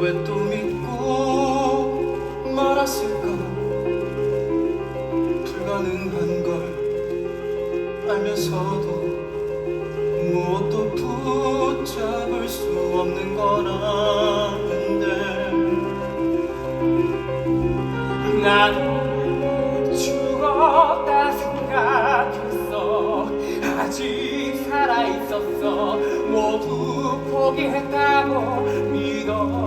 왜 또 믿고 말았을까? 불가능한 걸 알면서도 무엇도 붙잡을 수 없는 거라는데. 나도 포기했다고 믿었는데.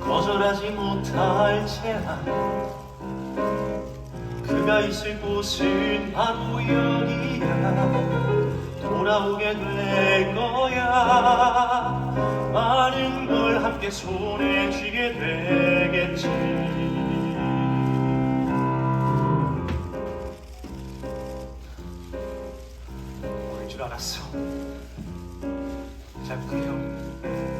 거절하지 못할 제한 그가 있을 곳은 바로 여기야 돌아오게 될 거야. 많은 걸 함께 손에 쥐게 되겠지. 올줄 알았어. 잘 부탁해요